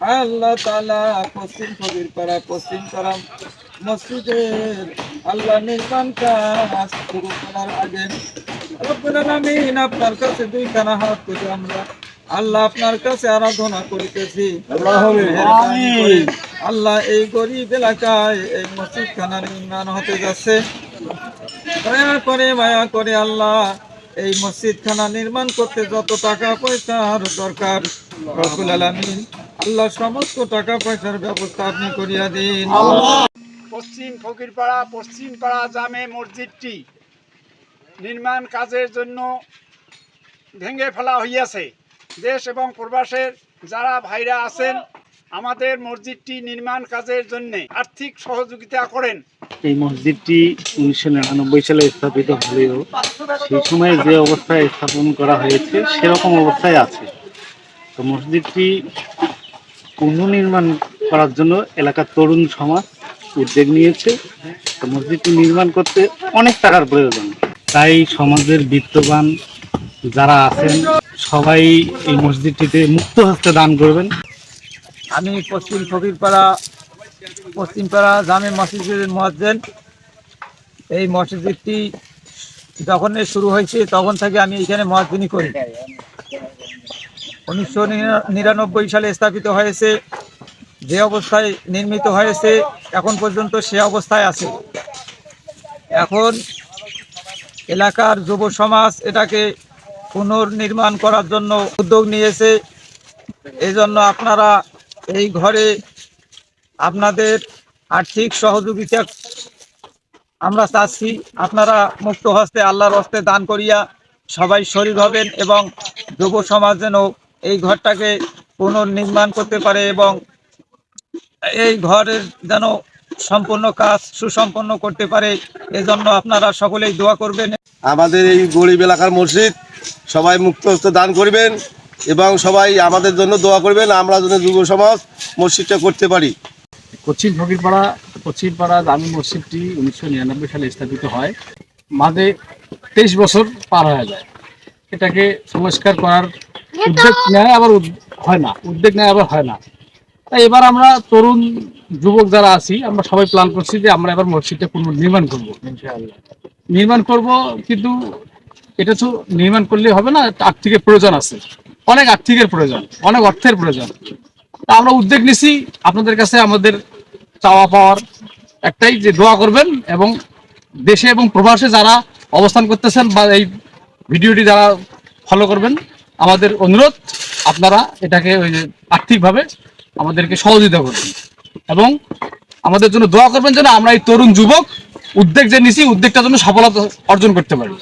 আল্লাহ তালা পশ্চিম কবির পাড়া পশ্চিম পাড়া মসজিদের আল্লাহ নির্মাণ কাজ শুরু করার আগে রব্বুল আপনার কাছে দুইখানা হাত তুলে আমরা আল্লাহ আপনার কাছে আরাধনা করিতেছি। আল্লাহ এই গরিব এলাকায় এই মসজিদ খানা নির্মাণ হতে যাচ্ছে। দয়া করে মায়া করে আল্লাহ এই মসজিদ খানা নির্মাণ করতে যত টাকা পয়সার দরকার রব্বুল আলামিন আল্লাহ সমস্ত টাকা পয়সার ব্যবস্থা আপনি করিয়া দিন। পশ্চিম ফকিরপাড়া পশ্চিমপাড়া জামে মসজিদটি নির্মাণ কাজের জন্য ভেঙে ফেলা হইয়াছে। দেশ এবং প্রবাসের যারা ভাইরা আছেন আমাদের মসজিদটি নির্মাণ কাজের জন্য আর্থিক সহযোগিতা করেন। এই মসজিদটি উনিশশো নিরানব্বই সালে স্থাপিত হলেও সেই সময়ে যে অবস্থায় স্থাপন করা হয়েছে সেরকম অবস্থায় আছে। তো মসজিদটি পুনর্নির্মাণ করার জন্য এলাকার তরুণ সমাজ উদ্যোগ নিয়েছে। তো মসজিদটি নির্মাণ করতে অনেক টাকার প্রয়োজন। তাই সমাজের বিত্তবান যারা আছেন, সবাই এই মসজিদটিতে মুক্ত হস্তে দান করবেন। আমি পশ্চিম ফকিরপাড়া, পশ্চিমপাড়া জামে মসজিদের মসজিদ এই মসজিদটি যখন শুরু হয়েছে, তখন থেকে আমি এখানে মসজিদই করি। উনিশশো নিরানব্বই সালে স্থাপিত হয়েছে, যে অবস্থায় নির্মিত হয়েছে, এখন পর্যন্ত সে অবস্থায় আছে। এখন এলাকার যুব সমাজ এটাকে পুনর্নির্মাণ করার জন্য উদ্যোগ নিয়েছে। এই জন্য আপনারা এই ঘরে আপনাদের আর্থিক সহযোগিতা আমরা চাচ্ছি। আপনারা মুক্ত হস্তে আল্লাহর হস্তে দান করিয়া সবাই শরীর হবেন এবং যুব সমাজ যেন এই ঘরটাকে পুনর্নির্মাণ করতে পারে এবং এই ঘরের যেন সম্পূর্ণ কাজ সুসম্পন্ন করতে পারে এজন্য আপনারা সকলেই দোয়া করবেন। আমাদের এই গরিব এলাকার মসজিদ সবাই মুক্ত হস্তে দান করবেন এবং সবাই আমাদের জন্য দোয়া করবেন আমরা যেন যুব সমাজ মসজিদটা করতে পারি। পশ্চিম ফকিরপাড়া পশ্চিমপাড়া দামি মসজিদটি উনিশশো নিরানব্বই সালে স্থাপিত হয়। মাঝে তেইশ বছর পার হয়ে যায়। এটাকে সংস্কার করার উদ্যোগ নেয় আবার হয় না উদ্যোগ নেয় আবার হয় না। তাই এবার আমরা তরুণ যুবক যারা আছি আমরা সবাই প্ল্যান করছি যে আমরা এবার মসজিদটা পুনর্নির্মাণ করব। নির্মাণ করব কিন্তু এটা তো নির্মাণ করলে হবে না আর্থিকের প্রয়োজন আছে। অনেক আর্থিকের প্রয়োজন অনেক অর্থের প্রয়োজন। তা আমরা উদ্যোগ নিছি আপনাদের কাছে আমাদের চাওয়া পাওয়ার একটাই যে দোয়া করবেন এবং দেশে এবং প্রবাসে যারা অবস্থান করতেছেন বা এই ভিডিওটি যারা ফলো করবেন আমাদের অনুরোধ, আপনারা এটাকে ওই যে আর্থিকভাবে আমাদেরকে সহযোগিতা করবেন এবং আমাদের জন্য দোয়া করবেন যেন আমরা এই তরুণ যুবক উদ্যোগ যে নিছি উদ্যোগটার জন্য সফলতা অর্জন করতে পারি।